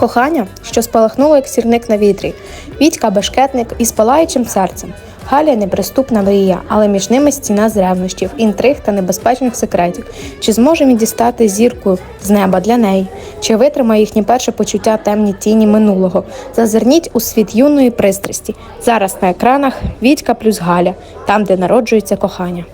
Кохання, що спалахнуло як сірник на вітрі, Вітька бешкетник із палаючим серцем. Галя неприступна мрія, але між ними стіна з ревнощів, інтриг та небезпечних секретів. Чи зможе він дістати зірку з неба для неї? Чи витримає їхнє перше почуття темні тіні минулого? Зазирніть у світ юної пристрасті. Зараз на екранах Вітька плюс Галя, там, де народжується кохання.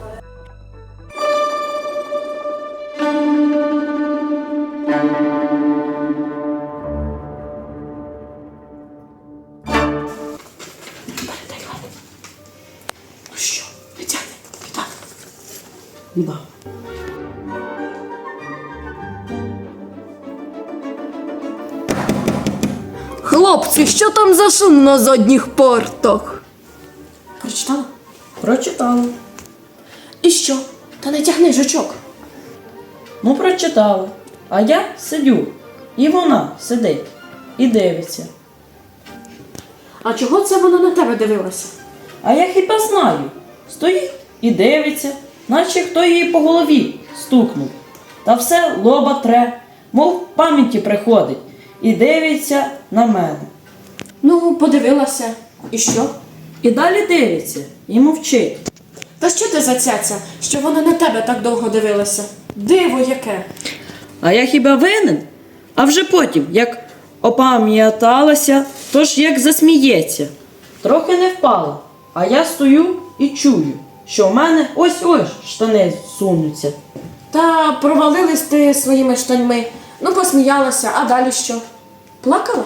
Хлопці, що там за шум на задніх партах? Прочитала? Прочитала. І що? Та не тягни жучок. Ну, прочитала. А я сидю. І вона сидить і дивиться. А чого це вона на тебе дивилася? А я хіба знаю. Стоїть і дивиться, наче хто її по голові стукнув. Та все лоба тре, мов в пам'яті приходить, і дивиться на мене. Ну, подивилася. І що? І далі дивиться, і мовчить. Та що ти за цяця, що вона на тебе так довго дивилася? Диво яке. А я хіба винен? А вже потім, як опам'яталася, то ж як засміється. Трохи не впала, а я стою і чую, що в мене ось-ось штани сунуться. Та провалились ти своїми штаньми. Ну, посміялася, а далі що? Плакала?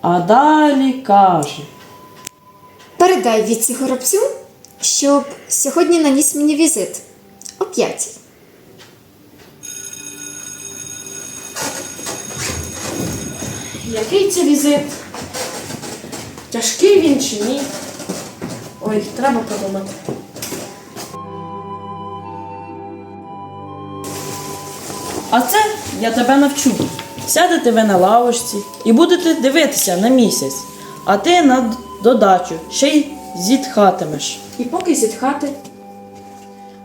А далі каже. Передай Віці Горобцю, щоб сьогодні наніс мені візит о п'ятій. Який це візит? Тяжкий він чи ні? Ой, треба подумати. А це я тебе навчу. Сядете ви на лавочці і будете дивитися на місяць, а ти на додачу ще й зітхатимеш. І поки зітхати,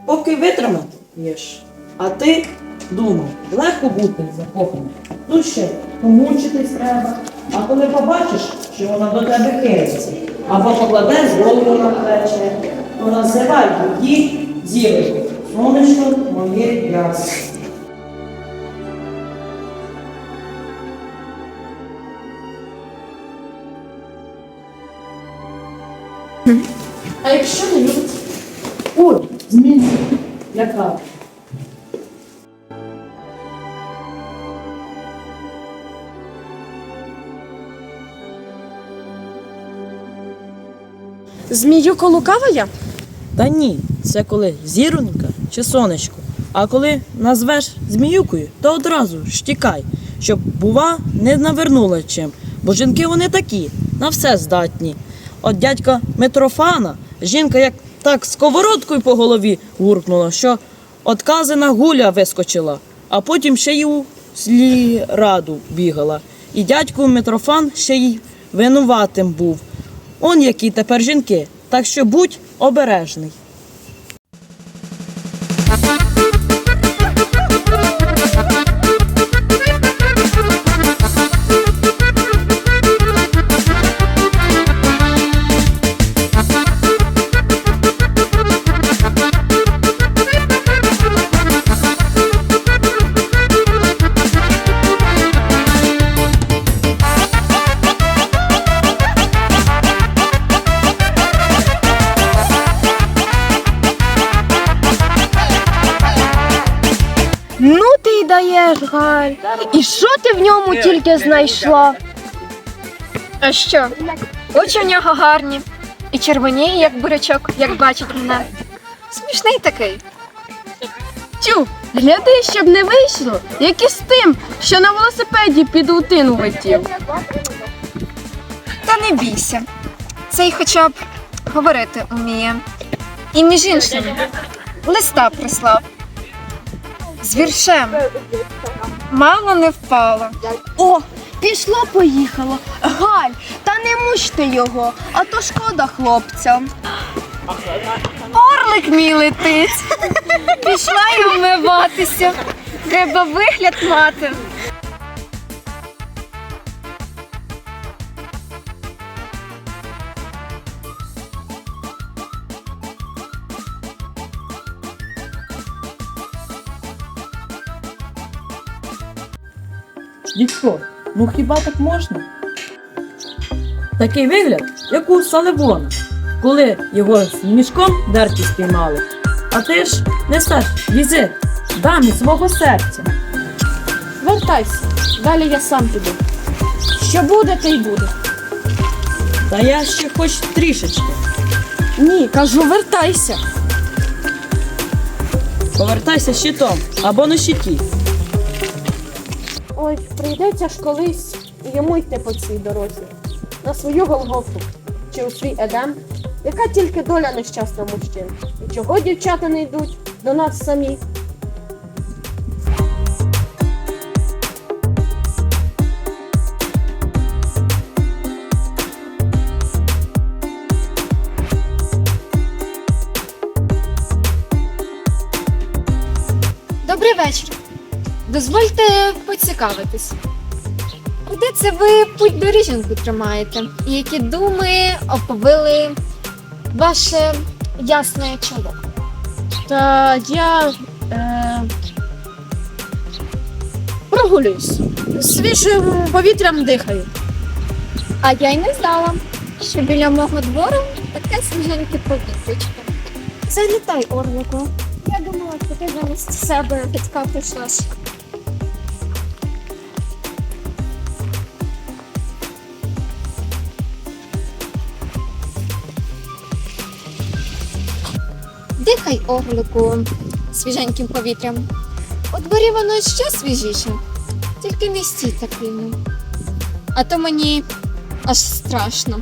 Поки витримаєш, а ти думав, легко бути закоханим. Тут ще помучитись треба. А коли побачиш, що вона до тебе хилиться, або покладе голову на плече, то називай її зірою. Сонечко моє ясне. Якщо не любить? Ой, зміни. Яка? Зміюко лукава я? Та ні, це коли зіронька чи сонечко. А коли назвеш зміюкою, то одразу ж тікай, щоб, бува, не навернула чим. Бо жінки вони такі, на все здатні. От дядька Митрофана, жінка як так сковородкою по голові гуркнула, що отказана гуля вискочила, а потім ще й у слі раду бігала. І дядько Митрофан ще й винуватим був. Он які тепер жінки, так що будь обережний. Ну ти й даєш, Галь. І що ти в ньому тільки знайшла? А що? Очі в нього гарні. І червоніє, як бурячок, як бачить мене. Смішний такий. Тю, гляди, щоб не вийшло, як із тим, що на велосипеді під утину летів. Та не бійся. Цей хоча б говорити уміє. І між іншим, листа прислав. З віршем. Мало не впала. О, пішло, поїхало. Галь, та не мучте його, а то шкода хлопцям. Орлик мій летить. Пішла й вмиватися. Треба вигляд мати. Дідько, ну хіба так можна? Такий вигляд, як у Саливона, коли його з мішком дерті спіймали. А ти ж несеш візит дамі свого серця. Вертайся, далі я сам піду. Що буде, те й буде. Та я ще хоч трішечки. Ні, кажу, вертайся. Повертайся щитом або на щиті. Ой, прийдеться ж колись і йому йти по цій дорозі. На свою Голгофу чи у свій Едем, яка тільки доля нещасна мужчин. І чого дівчата не йдуть до нас самі? Добрий вечір. Дозвольте поцікавитись. Куди це ви путь до ріженку тримаєте? І які думи оповили ваше ясне чоло? Та я е, прогулююсь. Свіжим повітрям дихаю. А я й не знала, що біля мого двору таке свіженьке повітрячко. Залітай, Орлику. Я думала, що ти замість себе Петька прийшла. Дихай, Орлику, свіженьким повітрям. У дворі воно ще свіжіше, тільки не стій так рівно. А то мені аж страшно.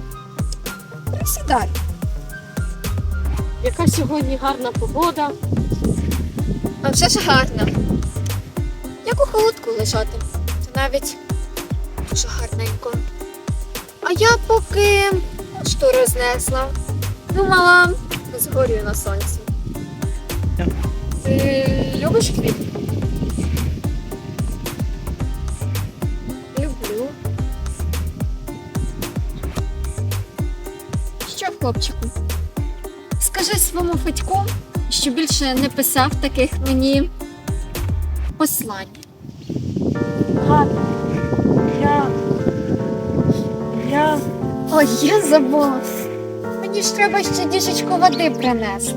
Присідай. Яка сьогодні гарна погода. А вже ж гарно. Як у холодку лежати, то навіть дуже гарненько. А я поки штори знесла, думала, згорю на сонці. Ти любиш хліб? Люблю. Що, хлопчику? Скажи своєму Федьку, що більше не писав таких мені послань. Гарно. Я. Я. Ой, я забула. Мені ж треба ще діжечку води принести.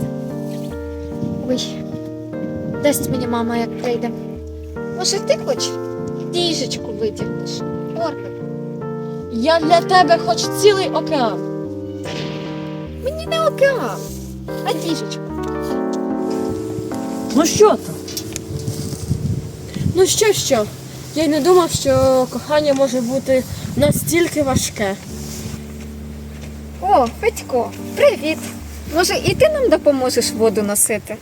Ой, дасть мені мама, як прийде. Може, ти хоч діжечку витягнеш? Орбик. Я для тебе хоч цілий океан. Мені не океан, а діжечку. Ну що там? Ну що, що? Я й не думав, що кохання може бути настільки важке. О, Федько, привіт. Може, і ти нам допоможеш воду носити?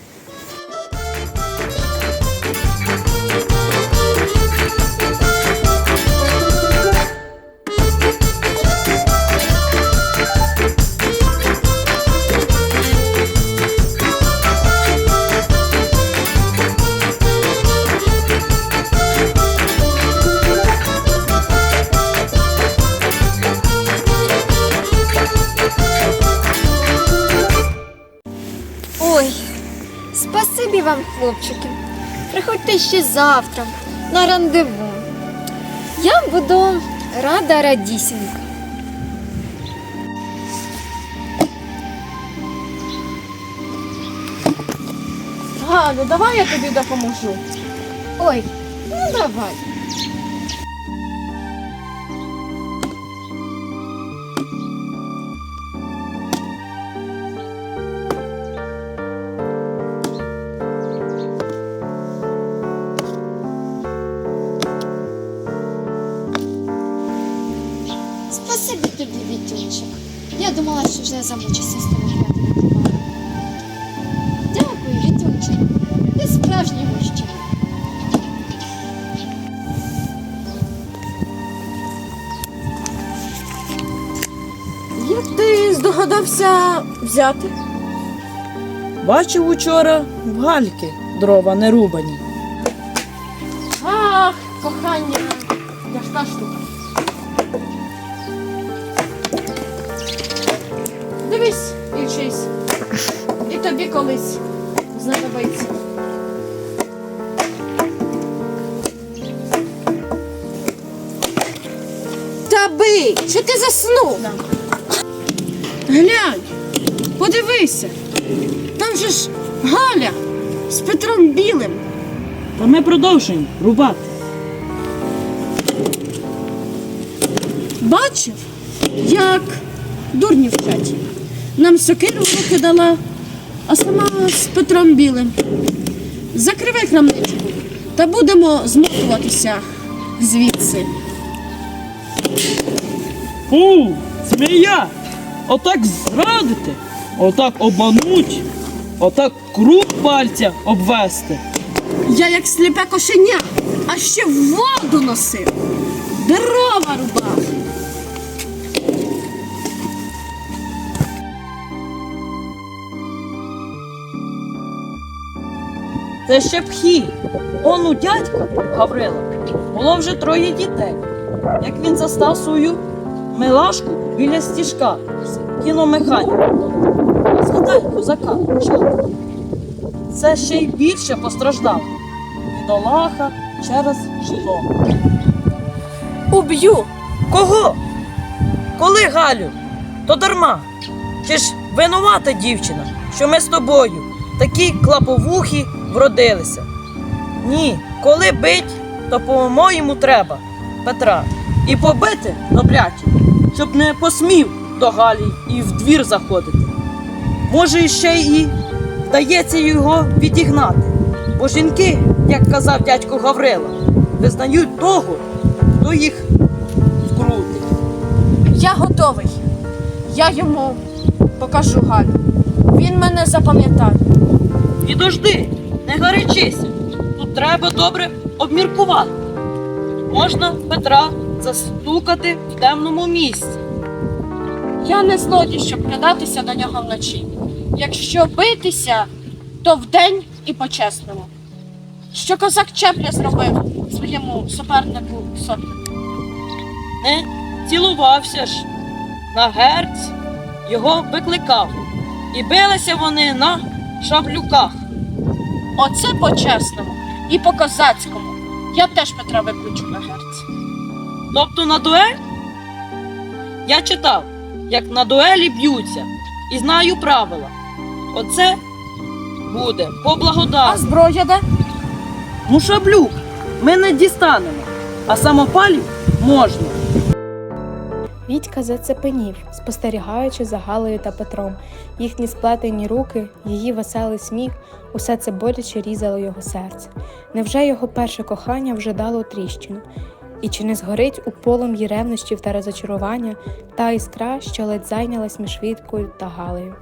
Хлопчики. Приходьте ще завтра на рандеву. Я буду рада радісінька. Галю, давай я тобі допоможу. Ой, ну давай. Думала, що вже замучуся з тобою грати. Дякую, Вітюнчик. Ти справжній мужчина. Як ти здогадався взяти? Бачив учора в гальки дрова не рубані. Ах, кохання. Тяжка штука. Дивись і вчись. І тобі колись знадобиться. бий! Чи ти заснув? Глянь, подивися. Там же ж Галя з Петром Білим. Та ми продовжуємо рубати. Бачив, як дурні вчать. Нам сокиру в руки дала, а сама з Петром Білим. Закривай крамничку та будемо змотуватися звідси. Фу, змія! Отак зрадити, отак обмануть, отак круг пальця обвести. Я як сліпе кошеня, а ще воду носив, дрова рубав. Це ще пхі. Он у дядька Гаврила було вже троє дітей. Як він застав свою милашку біля стіжка з кіномеханіком. Згадай, козака? Це ще й більше постраждав. Бідолаха через житло. Уб'ю. Кого? Коли, Галю? То дарма. Чи ж винувата дівчина, що ми з тобою такі клаповухі вродилися? Ні, коли бить, то по-моєму треба Петра. І побити добряче, щоб не посмів до Галі і в двір заходити. Може, ще і вдається його відігнати. Бо жінки, як казав дядько Гаврила, визнають того, хто їх вкрутить. Я готовий. Я йому покажу Галю. Він мене запам'ятає. Підожди, не гарячися. Тут треба добре обміркувати. Можна Петра застукати в темному місці. Я не злодій, щоб глядатися до нього вночі. Якщо битися, то вдень і по-чесному. Що козак Чепля зробив своєму супернику сотні. Не цілувався ж. На герць його викликав. І билися вони на шаблюках. Оце по-чесному і по-козацькому. Я теж Петра викличу на герць. Тобто на дуель? Я читав, як на дуелі б'ються, і знаю правила. Оце буде по А зброя де? Ну, шаблюк ми не дістанемо, а самопалів можна. Вітька зацепенів, спостерігаючи за Галею та Петром. Їхні сплетені руки, її веселий сміх, усе це боляче різало його серце. Невже його перше кохання вже дало тріщину? І чи не згорить у полум'ї ревнощів та розочарування та іскра, що ледь зайнялась між Віткою та Галею?